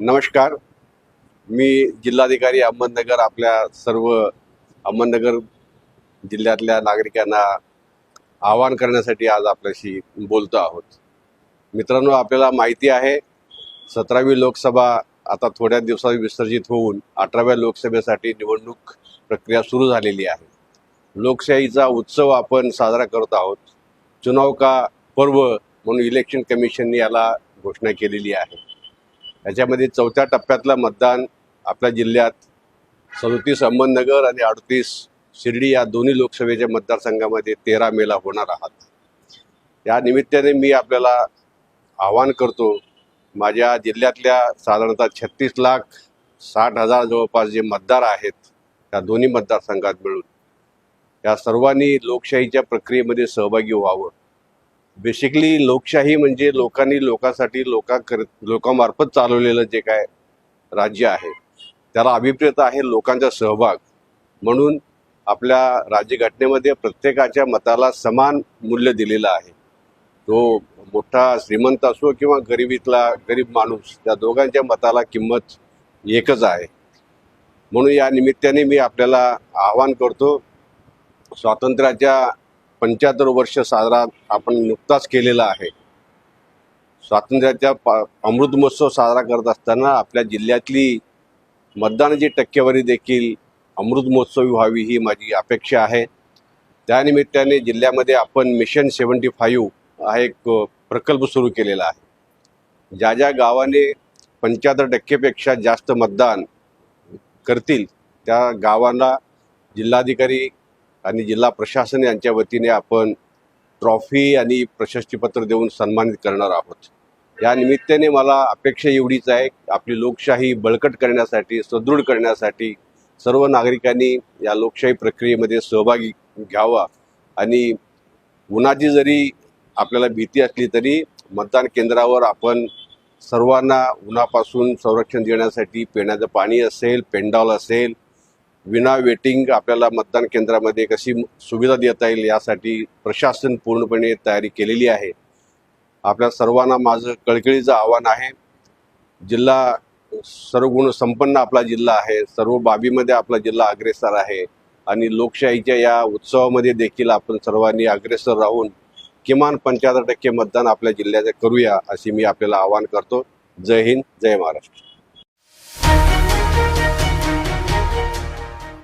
नमस्कार. मी जिल्हाधिकारी अहमदनगर आपल्या सर्व अहमदनगर जिल्ह्यातल्या नागरिकांना आवाहन करण्यासाठी आज आपल्याशी बोलतो आहोत. मित्रांनो आपल्याला माहिती आहे सतरावी लोकसभा आता थोड्या दिवसात विसर्जित होऊन अठराव्या लोकसभेसाठी निवडणूक प्रक्रिया सुरू झालेली आहे. लोकशाहीचा उत्सव आपण साजरा करत आहोत. चुनाव का पर्व म्हणून इलेक्शन कमिशनने याला घोषणा केलेली आहे. याच्यामध्ये चौथ्या टप्प्यातलं मतदान आपल्या जिल्ह्यात सदोतीस अहमदनगर आणि अडतीस शिर्डी या दोन्ही लोकसभेच्या मतदारसंघामध्ये तेरा मेला होणार आहात. या निमित्ताने मी आपल्याला आवाहन करतो माझ्या जिल्ह्यातल्या साधारणतः छत्तीस लाख साठ हजार जवळपास जे मतदार आहेत त्या दोन्ही मतदारसंघात मिळून या सर्वांनी लोकशाहीच्या प्रक्रियेमध्ये सहभागी व्हावं. बेसिकली लोकशाही म्हणजे लोकांनी लोकांसाठी लोकांकर लोकांमार्फत चालवलेलं जे काय राज्य आहे त्याला अभिप्रेत आहे लोकांचा सहभाग. म्हणून आपल्या राज्यघटनेमध्ये प्रत्येकाच्या मताला समान मूल्य दिलेलं आहे. तो मोठा श्रीमंत असो किंवा गरिबीतला गरीब माणूस त्या दोघांच्या मताला किंमत एकच आहे. म्हणून या निमित्ताने मी आपल्याला आवाहन करतो स्वातंत्र्याच्या पंच्याहत्तर वर्ष साजरा आपण नुकताच केलेला आहे. स्वातंत्र्याच्या पा अमृत महोत्सव साजरा करत असताना आपल्या जिल्ह्यातली मतदानाची टक्केवारी देखील अमृत महोत्सवी व्हावी ही माझी अपेक्षा आहे. त्यानिमित्ताने जिल्ह्यामध्ये आपण मिशन सेवन्टी फाईव्ह हा एक प्रकल्प सुरू केलेला आहे. ज्या ज्या गावाने पंच्याहत्तर टक्केपेक्षा जास्त मतदान करतील त्या गावांना जिल्हाधिकारी आणि जिल्हा प्रशासन यांच्या वतीने आपण ट्रॉफी आणि प्रशस्तीपत्र देऊन सन्मानित करणार आहोत. या निमित्ताने मला अपेक्षा एवढीच आहे आपली लोकशाही बळकट करण्यासाठी सुदृढ करण्यासाठी सर्व नागरिकांनी या लोकशाही प्रक्रियेमध्ये सहभागी घ्यावा आणि उन्हाची जरी आपल्याला भीती असली तरी मतदान केंद्रावर आपण सर्वांना उन्हापासून संरक्षण देण्यासाठी पिण्याचं पाणी असेल पेंडॉल असेल विना वेटिंग आपल्याला मतदान केंद्रामध्ये कशी सुविधा देता येईल यासाठी प्रशासन पूर्णपणे तयारी केलेली आहे. आपल्या सर्वांना माझं कळकळीचं आव्हान आहे. जिल्हा सर्व गुण संपन्न आपला जिल्हा आहे. सर्व बाबीमध्ये आपला जिल्हा अग्रेसर आहे. आणि लोकशाहीच्या या उत्सवामध्ये देखील आपण सर्वांनी अग्रेसर राहून किमान पंच्याहत्तर टक्के मतदान आपल्या जिल्ह्याचं करूया अशी मी आपल्याला आवाहन करतो. जय हिंद जय महाराष्ट्र.